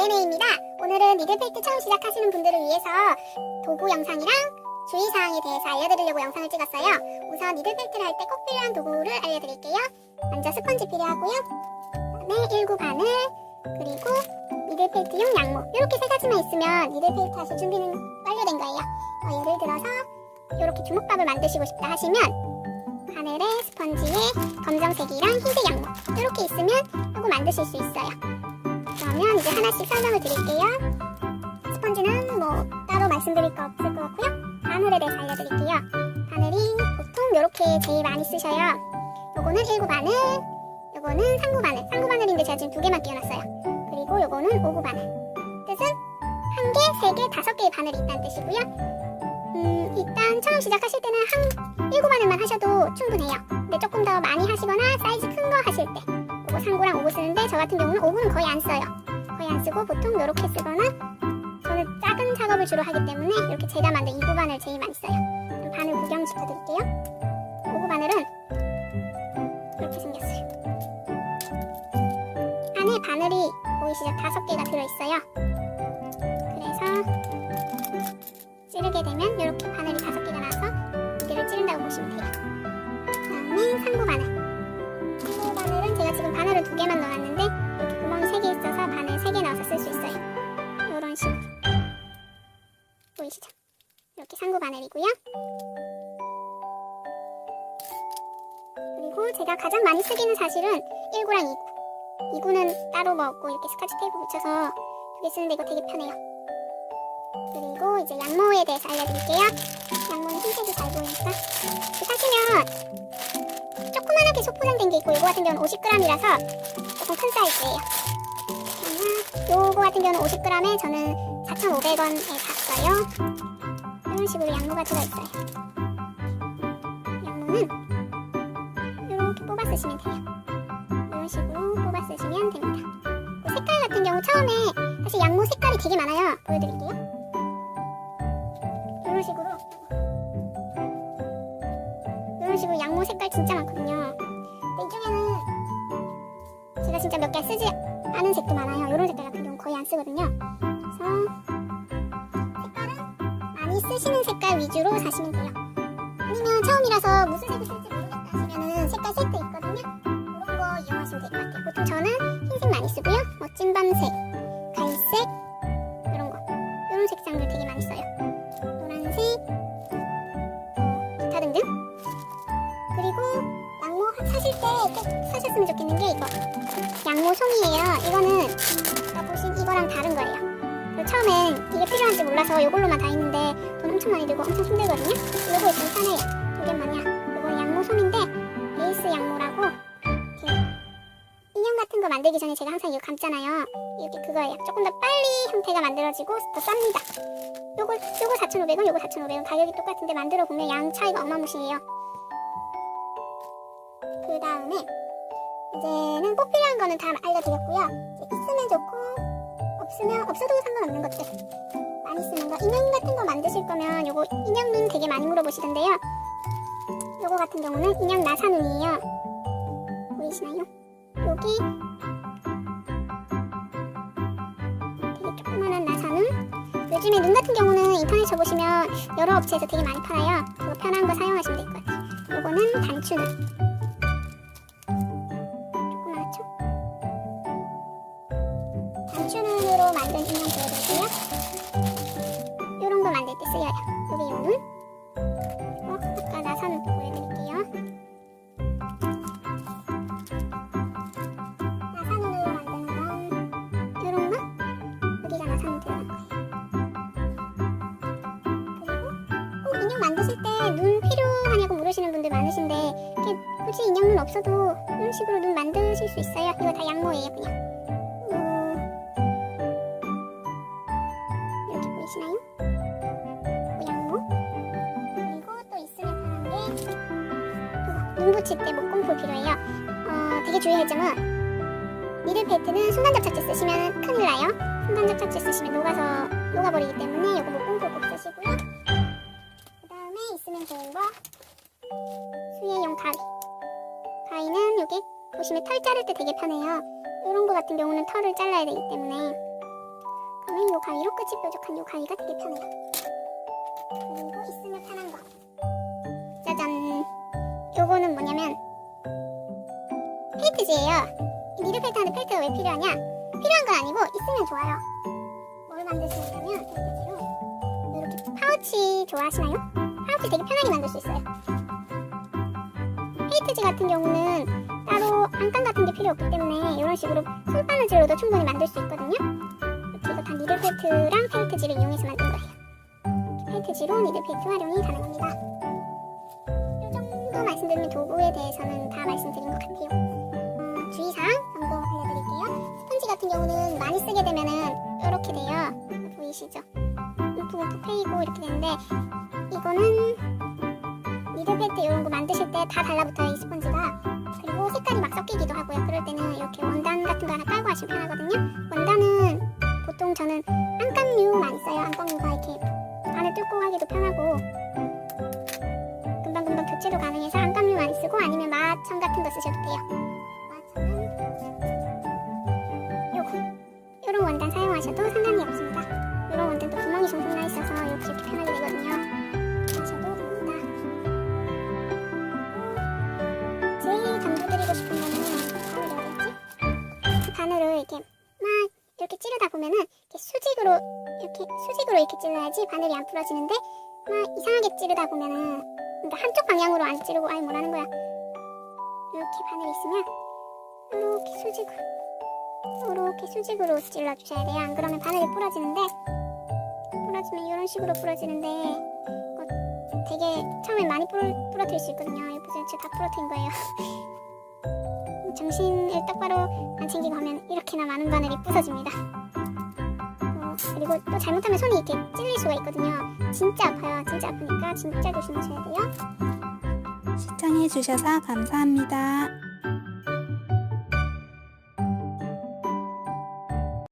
네네입니다. 오늘은 니들펠트 처음 시작하시는 분들을 위해서 도구 영상이랑 주의사항에 대해서 알려드리려고 영상을 찍었어요. 우선 니들펠트를 할 때 꼭 필요한 도구를 알려드릴게요. 먼저 스펀지 필요하고요. 그다음에 일구 바늘, 그리고 니들펠트용 양모. 이렇게 세 가지만 있으면 니들펠트 하실 준비는 완료된 거예요. 어, 예를 들어서 이렇게 주먹밥을 만드시고 싶다 하시면 바늘에 스펀지에 검정색이랑 흰색 양모 이렇게 있으면 이거 만드실 수 있어요. 그러면 이제 하나씩 설명을 드릴게요. 스펀지는 뭐 따로 말씀드릴 거 없을 것 같고요. 바늘에 대해서 알려드릴게요. 바늘이 보통 이렇게 제일 많이 쓰셔요. 요거는 일구 바늘, 요거는 상구 바늘. 상구 바늘인데 제가 지금 두 개만 끼워놨어요. 그리고 요거는 오구 바늘. 뜻은 한 개, 세 개, 다섯 개의 바늘이 있다는 뜻이고요. 음, 일단 처음 시작하실 때는 한 일곱 바늘만 하셔도 충분해요. 근데 조금 더 많이 하시거나 사이즈 큰 거 하실 때 상구랑 오구 쓰는데 저 같은 경우는 오구는 거의 안 써요. 거의 안 쓰고 보통 이렇게 쓰거나 저는 작은 작업을 주로 하기 때문에 이렇게 제가 만든 이구 바늘 제일 많이 써요. 그럼 바늘 구경 시켜드릴게요. 오구 바늘은 이렇게 생겼어요. 안에 바늘이 보이시죠? 다섯 개가 들어있어요. 그래서 찌르게 되면 이렇게 바늘이 다섯 개가 나서 이를 찌른다고 보시면 돼요. 보이시죠? 이렇게 상부 바늘이고요. 그리고 제가 가장 많이 쓰기는 사실은 1구랑 2구. 2구는 따로 먹고 이렇게 스카치 테이프 붙여서 두 개 쓰는데 이거 되게 편해요. 그리고 이제 양모에 대해서 알려드릴게요. 양모는 흰색이 잘 보이니까 사시면 조그만하게 소포장된 게 있고 이거 같은 경우는 50g이라서 조금 큰 사이즈예요. 요거 같은 경우는 50g에 저는 4,500원에 샀어요. 이런 식으로 양모가 들어있어요. 양모는 이렇게 뽑아 쓰시면 돼요. 이런 식으로 뽑아 쓰시면 됩니다. 그 색깔 같은 경우 처음에 사실 양모 색깔이 되게 많아요. 보여드릴게요. 이런 식으로 이런 식으로 양모 색깔 진짜 많거든요. 근데 이 중에는 제가 진짜 몇 개 쓰지 않은 색도 많아요. 이런 색깔 같은 경우 거의 안 쓰거든요. 그래서 쓰시는 색깔 위주로 사시면 돼요. 아니면 처음이라서 무슨 색을 쓸지 모르겠다 하시면은 색깔 세트 있거든요. 그런 거 이용하시면 될 것 같아요. 보통 저는 흰색 많이 쓰고요. 뭐 찐밤색, 갈색 이런 거 이런 색상들 되게 많이 써요. 노란색, 뭐 기타 등등. 그리고 양모 사실 때 꼭 사셨으면 좋겠는 게 이거 양모 송이에요. 이거는 보신 이거랑 다른 거예요. 처음엔 이게 필요한지 몰라서 이걸로만 다 했는데 돈 엄청 많이 들고 엄청 힘들거든요. 이거 있으면 편해요. 이게 뭐냐? 이건 양모 솜인데 베이스 양모라고 인형 같은 거 만들기 전에 제가 항상 이거 감잖아요. 이렇게 그거예요. 조금 더 빨리 형태가 만들어지고 더 쌉니다. 요거 요거 4,500원, 요거 4,500원 가격이 똑같은데 만들어 보면 양 차이가 어마무시해요. 그 다음에 이제는 꼭 필요한 거는 다 알려드렸고요. 있으면 좋고 없으면 없어도 상관없는 것들 많이 쓰는 거 인형 같은 거 만드실 거면 요거 인형 눈 되게 많이 물어보시던데요. 요거 같은 경우는 인형 나사 눈이에요. 보이시나요? 여기 되게 조그만한 나사 눈 요즘에 눈 같은 경우는 인터넷 쳐보시면 여러 업체에서 되게 많이 팔아요 그거 편한 거 사용하시면 될 것 같아요 요거는 단추눈 조그맣죠? 단추눈으로 만든 인형 보여드릴게요 이렇게 굳이 인형 눈 없어도 이런 식으로 눈 만드실 수 있어요. 이거 다 양모예요, 그냥. 요 이렇게 보이시나요? 요 양모. 그리고 또 있으면 편한 게 그거 눈 붙일 때 목공풀 필요해요. 어, 되게 주의할 점은 미들 페이트는 순간 접착제 쓰시면 큰일 나요. 순간 접착제 쓰시면 녹아서 녹아버리기 때문에 이거 목공 수예용 가위. 가위는 여기 보시면 털 자를 때 되게 편해요. 이런 거 같은 경우는 털을 잘라야 되기 때문에 저는 이 가위로 끝이 뾰족한 이 가위가 되게 편해요. 그리고 있으면 편한 거. 짜잔. 요거는 뭐냐면 펠트지예요. 이 니드 펠트 하는데 펠트가 왜 필요하냐? 필요한 건 아니고 있으면 좋아요. 뭘 있냐면 펠트지로 이렇게 파우치 좋아하시나요? 파우치 되게 편하게 만들 수 있어요. 페이트지 같은 경우는 따로 안감 같은 게 필요 없기 때문에 이런 식으로 손바느질로도 충분히 만들 수 있거든요. 이렇게 이거 다 니들 펠트랑 페이트지를 이용해서 만든 거예요. 페이트지로 니들 펠트 활용이 가능합니다. 이 정도 말씀드리면 도구에 대해서는 다 말씀드린 것 같아요. 어, 주의사항 정도 알려드릴게요. 스펀지 같은 경우는 많이 쓰게 되면은 이렇게 돼요. 보이시죠? 움푹움푹 패이고 이렇게 되는데 이거는 니들벨트 이런 거 만드실 때 다 달라붙어요 이 스펀지가. 그리고 색깔이 막 섞이기도 하고요. 그럴 때는 이렇게 원단 같은 거 하나 깔고 하시면 편하거든요. 원단은 보통 저는 안감류 많이 써요. 안감류가 이렇게 안에 뚫고 하기도 편하고. 금방금방 교체도 가능해서 안감류 많이 쓰고 아니면 마천 같은 거 쓰셔도 돼요. 마천은 요거. 요런 원단 사용하셔도 상관이 없습니다 이렇게 막 이렇게 찌르다 보면은 이렇게 수직으로 이렇게 수직으로 이렇게 찔러야지 바늘이 안 부러지는데 막 이상하게 찌르다 보면은 그러니까 한쪽 방향으로 안 찌르고 아예 뭐라는 거야? 이렇게 바늘이 있으면 이렇게 수직으로 이렇게 수직으로 찔러 주셔야 돼요. 안 그러면 바늘이 부러지는데 부러지면 이런 식으로 부러지는데 이거 되게 처음에 많이 부러, 부러뜨릴 수 있거든요. 보세요 제가 다 부러뜨린 거예요 정신을 똑바로 안 챙기고 하면 이렇게나 많은 바늘이 부서집니다. 어, 그리고 또 잘못하면 손이 이렇게 찔릴 수가 있거든요. 진짜 아파요. 진짜 아프니까 진짜 조심하셔야 돼요. 시청해주셔서 감사합니다.